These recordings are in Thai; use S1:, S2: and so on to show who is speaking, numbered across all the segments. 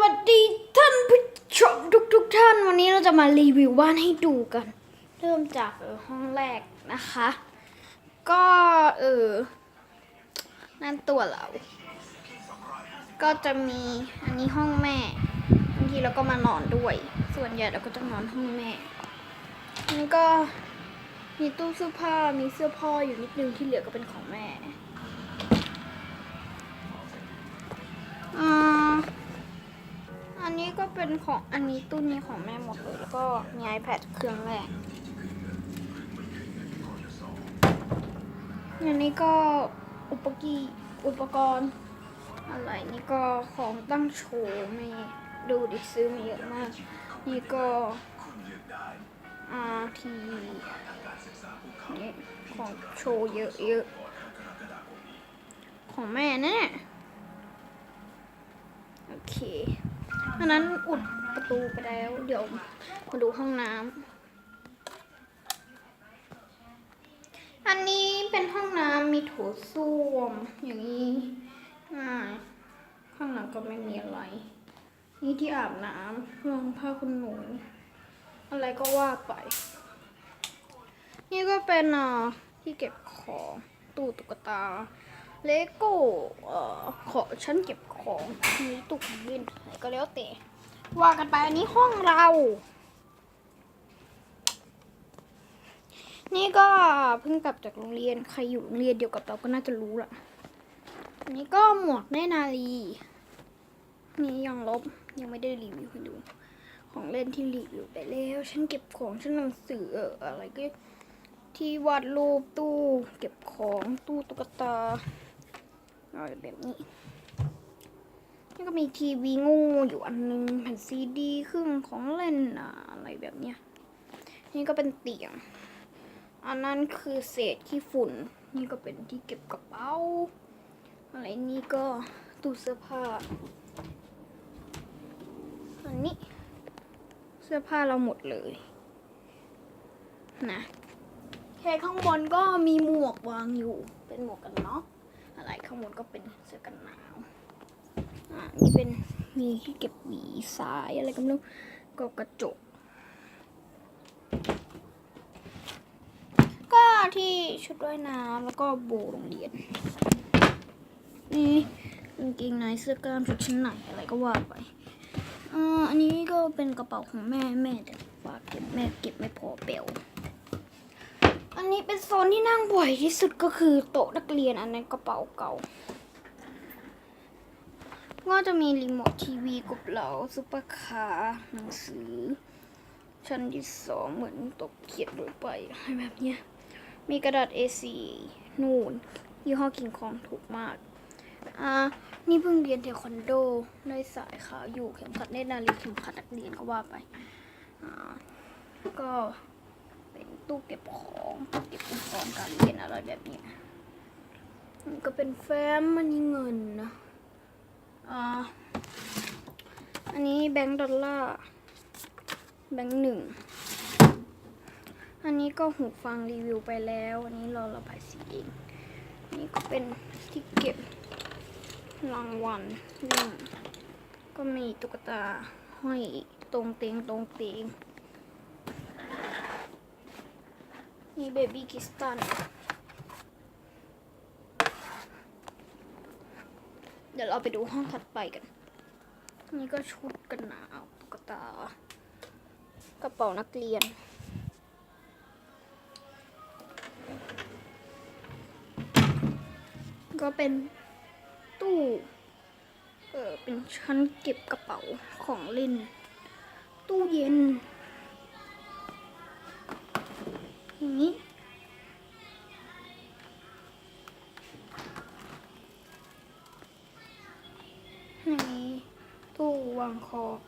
S1: วัสดีท่านผู้ชมทุกทุกๆท่านวันนี้เราจะมารีวิวบ้านให้ดูกัน เริ่มจากเออห้องแรกนะคะ ก็เออนั่นตัวเรา ก็จะมีอันนี้ห้องแม่บางทีเราก็มานอนด้วย ส่วนใหญ่เราก็จะนอนห้องแม่นนี้ก็มีตู้เสื้อผ้ามีเสื้อพ่ออยู่นิดนึงที่เหลือก็เป็นของแม่อ่า อันนี้ก็เป็นของอันนี้ตู้นี้ของแม่หมดเลยแล้วก็มี iPad เครื่องแรกอันนี้ก็อุปกีอุปกรณ์ อะไรนี่ก็ของตั้งโชว์ม่ดูดิซื้อมาเยอะมาก นี่ก็อาทีนี่ของโชว์เยอะเยอะๆของแม่แน่โอเค อันนั้นอุดประตูไปแล้ว เดี๋ยวมาดูห้องน้ำ อันนี้เป็นห้องน้ำมีโถส้วมอย่างนี้อ่าข้างหลังก็ไม่มีอะไร นี่ที่อาบน้ำรองผ้าคุณหนู อะไรก็ว่าไป นี่ก็เป็นอ่าที่เก็บของตู้ตุ๊กตา เลโก้เอ่อขอฉันเก็บของมีตู้ของเล่นอะไรก็แล้วแต่ว่ากันไปอันนี้ห้องเรา นี่ก็เพิ่งกลับจากโรงเรียนใครอยู่โรงเรียนเดียวกับเราก็น่าจะรู้ละอันนี้ก็หมวกแม่นาลีนี่ยังลบยังไม่ได้รีวิวให้ดู ของเล่นที่รีวิวไปแล้ว ฉันเก็บของฉันหนังสืออออะไรก็ที่วาดรูปตู้ เก็บของตู้ตุ๊กตา อะไรแบบนี้นี่ก็มีทีวีงูอยู่อันนึงแผ่นซีดีครื่งของเล่นอะอะไรแบบเนี้ยนี่ก็เป็นเตียง อันนั้นคือเศษขี้ฝุ่น นี่ก็เป็นที่เก็บกระเป๋า อะไรนี่ก็ตู้เสื้อผ้า อันนี้ เสื้อผ้าเราหมดเลย นะแค่ข้างบนก็มีหมวกวางอยู่ เป็นหมวกกันน็อกอะ ข้างบนก็เป็นเสื้อกันหนาวอ่านี่เป็นมีที่เก็บหวีสายอะไรก็ไม่รู้ก็กระจก ก็ที่ชุดว่ายน้ำแล้วก็โบโรงเรียน นี่กางเกงในเสื้อกล้ามชุดชั้นในอะไรก็ว่าไปอ่าอันนี้ก็เป็นกระเป๋าของแม่แม่แต่ฝากเก็บแม่เก็บไม่พอเปลว อันนี้เป็นโซนที่นั่งบ่อยที่สุดก็คือโต๊ะนักเรียนอันนั้นกระเป๋าเก่า ก็จะมีรีโมททีวีกบเหลาซุปเปอร์คาร์หนังสือ ชั้นที่สองเหมือนตกเขียนลงไปอะไรแบบเนี้ย มีกระดาษ A4 นูน่นยี่ห้อกิงคองถูกมาก อ่า นี่เพิ่งเรียนเทควันโดได้สายขาวอยู่เข็มขัดเนตรนารีเข็มขัดนักเรียนก็ว่าไป อ่า ก็ เป็นตู้เก็บของตู้เก็บอุปกรณ์การเรียนอะไรแบบเนี้ยมันก็เป็นแฟ้มมันนี่เงินนะอ่าอันนี้แบงก์ดอลลาร์แบงก์หนึ่งอันนี้ก็หูฟังรีวิวไปแล้ว อันนี้เราระบายสีเองนี่ก็เป็นที่เก็บรางวัลนี่ก็มีตุ๊กตาห้อยตรงเตียงตรงเตียง นี่เบบี้คิสตันเดี๋ยวเราไปดูห้องถัดไปกัน นี่ก็ชุดกันหนาวตุ๊กตากระเป๋านักเรียน ก็เป็นตู้ เออเป็นชั้นเก็บกระเป๋าของเล่น ตู้เย็น อย่างนี้อย่นี้ตู้วางของ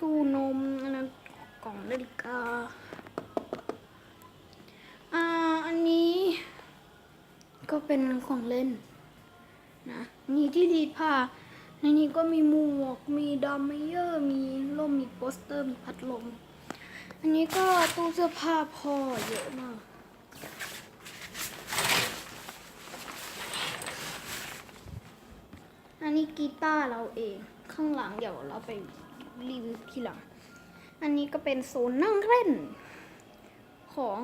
S1: ตู้นมอันนั้นกล่องนาฬิกา อ่า อันนี้ ก็เป็นของเล่น นะนี่ที่ดีดผ้าในนี้ก็มีหมวก มีดัมเมเยอร์ มีร่ม มีโปสเตอร์ มีพัดลม อันนี้ก็ตู้เสื้อผ้าพ่อเยอะมาก อันนี้กีตาร์เราเอง ข้างหลังเดี๋ยวเราไปรีวิวทีหลัง อันนี้ก็เป็นโซนนั่งเล่น ของ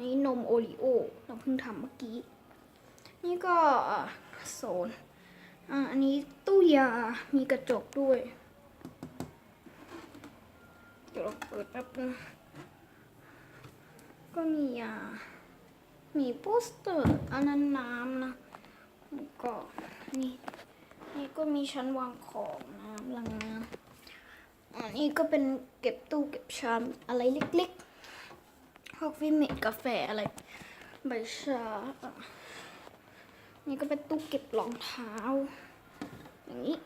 S1: นี่นมโอริโอเราเพิ่งทำเมื่อกี้ นี่ก็โซนอันนี้ตู้ยา มีกระจกด้วย เดี๋ยวเราเปิดแป๊บนึงก็มียามีโปสเตอร์อันนั้นน้ำนะแล้วก็นี่นี่ก็มีชั้นวางของน้ำลังน้ำอันนี้ก็เป็นเก็บตู้เก็บชามอะไรเล็กๆพวกวิเมดกาแฟอะไรใบชานี่ก็เป็นตู้เก็บรองเท้าอย่างนี้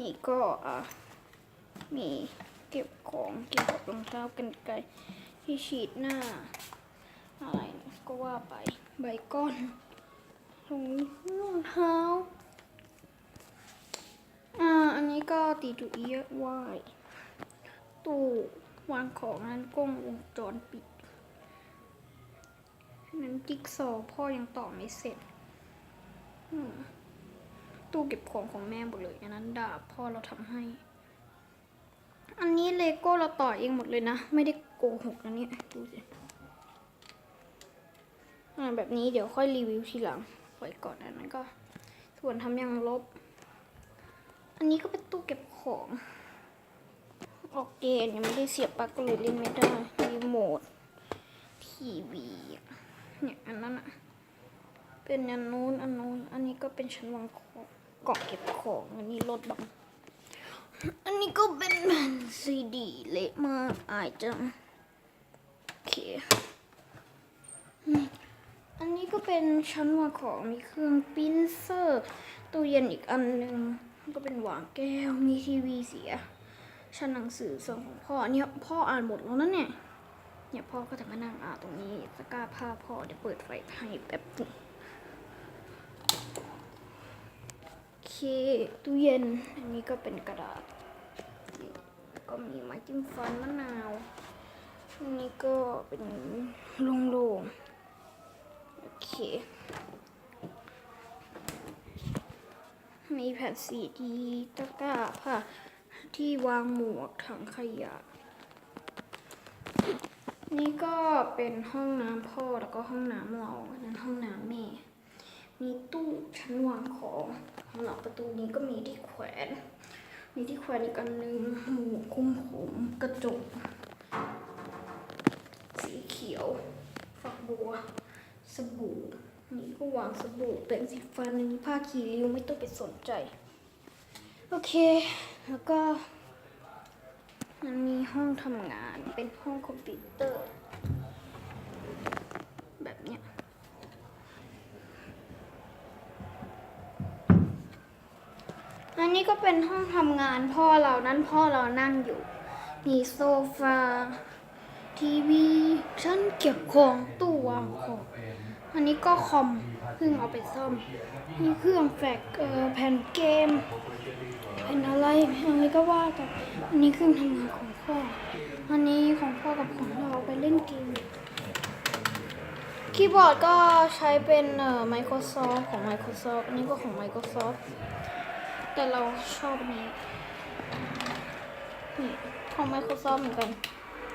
S1: นี่ก็มีเก็บของเกี่ยวกับรองเท้ากันไกลที่ฉีดหน้า อะไรนี่ยก็ว่าไปใบก้อนรองเท้าอ่าอันนี้ก็ตีจุเอียะไหวตู้วางของนั้นกล้องวงจรปิดนั้นจิ๊กซอพ่อยังต่อไม่เสร็จ อืม ตู้เก็บของของแม่หมดเลยอันนั้นดาบพ่อเราทำให้ อันนี้เลโก้เราต่อเองหมดเลยนะ ไม่ได้โกหกนะเนี่ยดูสิอ่าแบบนี้เดี๋ยวค่อยรีวิวทีหลังไว้ก่อนอันนั้นก็ ส่วนทำยังลบ อันนี้ก็เป็นตู้เก็บของออกเกณฑ์ยังไม่ได้เสียบปลั๊กก็เลยเล่นไม่ได้รีโมททีวีเนี่ยอันนั้นอะเป็นอันนู้นอันนู้นอันนี้ก็เป็นชั้นวางของ กล่องเก็บของ อันนี้รถบัง อันนี้ก็เป็นแผ่นซีดีเละมากอายจังโอเค อันนี้ก็เป็นชั้นวางของมีเครื่องปิ้นเซอร์ตู้เย็นอีกอันหนึ่งก็เป็นวางแก้วมีทีวีเสีย ชั้นหนังสือส่วนของพ่อเนี่ยพ่ออ่านหมดแล้วนะเนี่ยเนี่ยพ่อก็จะมานั่งอ่านตรงนี้ตะกร้าผ้าพ่อเดี๋ยวเปิดไฟให้แป๊บหนึงโอ เคตู้เย็น อันนี้ก็เป็นกระดาษ ก็มีไม้จิ้มฟันมะนาว อันนี้ก็เป็นโล่งๆ โอเค มีแผ่นสีดีตะกร้าค่ะ ที่วางหมวกถังขยะ นี่ก็เป็นห้องน้ำพ่อแล้วก็ห้องน้ำเราอันนั้นห้องน้ำแม่ มีตู้ชั้นวางของสำหรับประตูนี้ก็มีที่แขวน มีที่แขวนอีกอันหนึงหมวกคลุมผมกระจก สีเขียวฝักบัว สบู่ นี่ก็วางสบู่เป็นสีฟันนี้ผ้าคีริ้วไม่ต้องไปสนใจ โอเค แล้วก็มันมีห้องทำงานเป็นห้องคอมพิวเตอร์ แบบเนี้ย อั นี้ก็เป็นห้องทำงานพ่อเรานั้นพ่อเรานั่งอยู่ มีโซฟา ทีวีชั้นเก็บของตู้วางของ อันนี้ก็คอมเพิ่งเอาไปซ่อม มีเครื่องแฟกเออแผ่นเกมแผ่นอะไรอะไรก็ว่ากันอันนี้เครื่องทำงานของพ่อ อันนี้ของพ่อกับของเราไปเล่นเกมคีย์บอร์ดก็ใช้เป็นเอ่อ Microsoft ของ Microsoft อันนี้ก็ของ Microsoft แต่เราชอบนี้นี่ของ Microsoft เหมือนกัน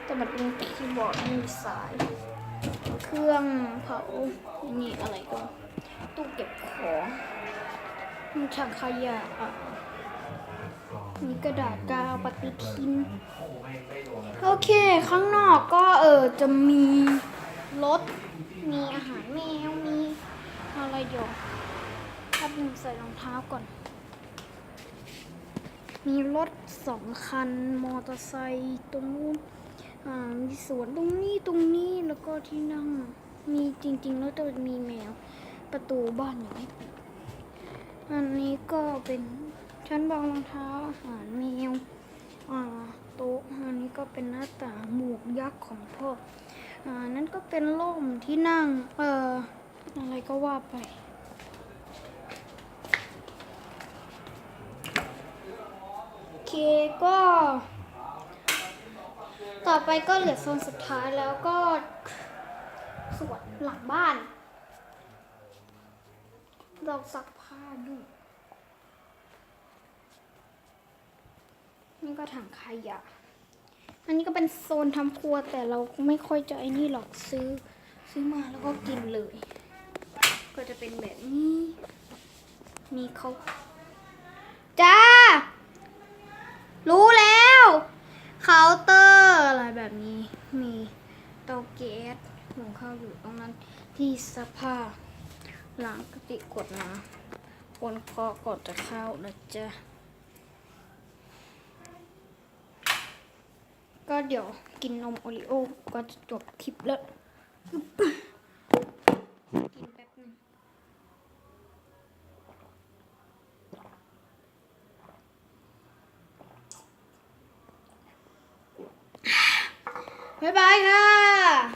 S1: แต่มันเป็นคีย์บอร์ดมีสาย เครื่องเผานี่อะไรก็ตู้เก็บของมีถังขยะอะมีกระดาษกาวปฏิทิน โอเค ข้างนอกก็เออจะมีรถ มีอาหารแมว มีอะไรเดี๋ยวถ้าบินใส่รองเท้าก่อน มีรถสองคัน มอเตอร์ไซค์ตรงนู้นอ่ามีสวนตรงนี้ตรงนี้แล้วก็ที่นั่งมีจริงๆ แล้วจะมีแมวประตูบ้านยังไม่ปิดอันนี้ก็เป็นชั้นวางรองเท้าอาหารแมวอ่าโต๊ะอันนี้ก็เป็นหน้าต่างหมวกยักษ์ของพ่ออ่านั่นก็เป็นร่มที่นั่งเอ่ออะไรก็ว่าไป โอเค ก็ต่อไปก็เหลือโซนสุดท้ายแล้วก็ส่วนหลังบ้านเราซักผ้าอยู่นี่ก็ถังขยะ อันนี้ก็เป็นโซนทำครัวแต่เราไม่ค่อยจะไอ้นี่หรอกซื้อ ซื้อมาแล้วก็กินเลย ก็จะเป็นแบบนี้ มีเขาจ้า รู้แล้วเคาน์เตอร์อะไรแบบนี้ มีเตาแก๊สหุงข้าวอยู่ตรงนั้นที่ซักผ้าล้างกระติกกดน้ำคนเคาะก่อนจะเข้านะจ๊ะก็เดี๋ยวกินนมโอริโอก็จะจบคลิปแล้ว I have.